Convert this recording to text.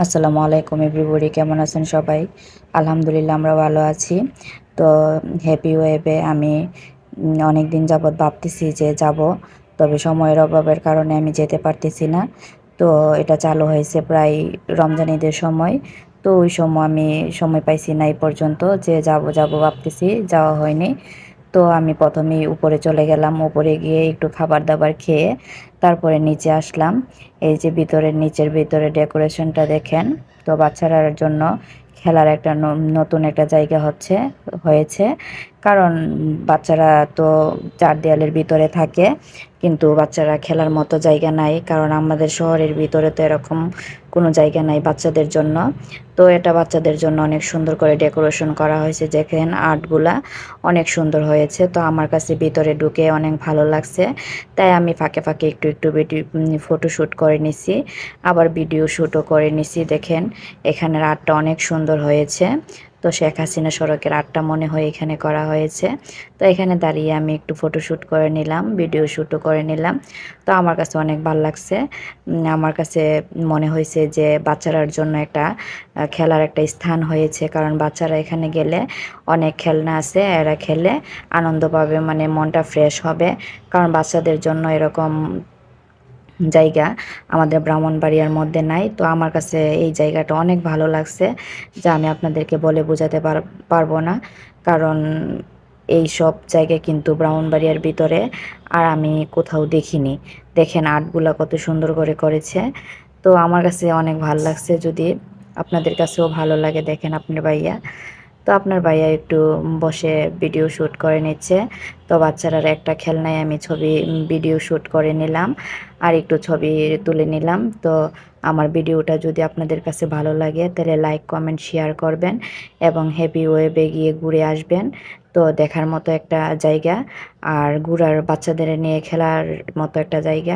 আসসালামু আলাইকুম এভরিবডি, কেমন আছেন সবাই? আলহামদুলিল্লাহ আমরা ভালো আছি। তো হ্যাপি ওয়েবে আমি অনেক দিন যাবৎ ভাবতেছি যে যাব, তবে সময়ের অভাবের কারণে আমি যেতে পারতেছি না। তো এটা চালু হয়েছে প্রায় রমজান ঈদের সময়। তো ওই সময় আমি সময় পাইছি না এই পর্যন্ত যে যাব যাব ভাবতেছি, যাওয়া হয়নি। তো আমি প্রথমেই উপরে চলে গেলাম, উপরে গিয়ে একটু খাবার দাবার খেয়ে তারপরে নিচে আসলাম। এই যে ভিতরের, নিচের ভিতরে ডেকোরেশনটা দেখেন। তো বাচ্চারার জন্য খেলার একটা নতুন একটা জায়গা হচ্ছে, হয়েছে। কারণ বাচ্চারা তো চার দেয়ালের ভিতরে থাকে, কিন্তু বাচ্চারা খেলার মতো জায়গা নাই। কারণ আমাদের শহরের ভিতরে তো এরকম কোনো জায়গা নাই বাচ্চাদের জন্য। তো এটা বাচ্চাদের জন্য অনেক সুন্দর করে ডেকোরেশন করা হয়েছে। যেখানে আর্টগুলা অনেক সুন্দর হয়েছে। তো আমার কাছে ভিতরে ঢুকে অনেক ভালো লাগছে। তাই আমি ফাঁকে ফাঁকে একটু একটু ভিডিও ফটোশ্যুট করে নিছি, আবার ভিডিও শ্যুটও করে নিছি। দেখেন, এখানের আর্টটা অনেক সুন্দর হয়েছে। তো শেখ হাসিনা সড়কের আটটা মনে হয় এখানে করা হয়েছে। তো এখানে দাঁড়িয়ে আমি একটু ফটোশ্যুট করে নিলাম ভিডিও শ্যুটও করে নিলাম। তো আমার কাছে অনেক ভালো লাগছে। আমার কাছে মনে হয়েছে যে বাচ্চারার জন্য একটা খেলার একটা স্থান হয়েছে। কারণ বাচ্চারা এখানে গেলে অনেক খেলনা আছে, এরা খেলে আনন্দ পাবে মানে মনটা ফ্রেশ হবে। কারণ বাচ্চাদের জন্য এরকম জায়গা আমাদের ব্রাহ্মণবাড়িয়ার মধ্যে নাই। তো আমার কাছে এই জায়গাটা অনেক ভালো লাগছে যা আমি আপনাদেরকে বলে বোঝাতে পারব না। কারণ এই সব জায়গায় কিন্তু ব্রাহ্মণবাড়িয়ার ভিতরে আর আমি কোথাও দেখিনি। দেখেন আর্টগুলো কত সুন্দর করে করেছে। তো আমার কাছে অনেক ভালো লাগছে যদি আপনাদের কাছেও ভালো লাগে দেখেন আপনার ভাইয়া। তো আপনার ভাইয়া একটু বসে ভিডিও শ্যুট করে নিচ্ছে। তো বাচ্চারার একটা খেলনায় আমি ছবি ভিডিও শ্যুট করে নিলাম আর একটু ছবি তুলে নিলাম। তো আমার ভিডিওটা যদি আপনাদের কাছে ভালো লাগে, তাহলে লাইক কমেন্ট শেয়ার করবেন এবং হ্যাপি ওয়েবে গিয়ে ঘুরে আসবেন। তো দেখার মতো একটা জায়গা আর ঘুরার বাচ্চাদের নিয়ে খেলার মতো একটা জায়গা।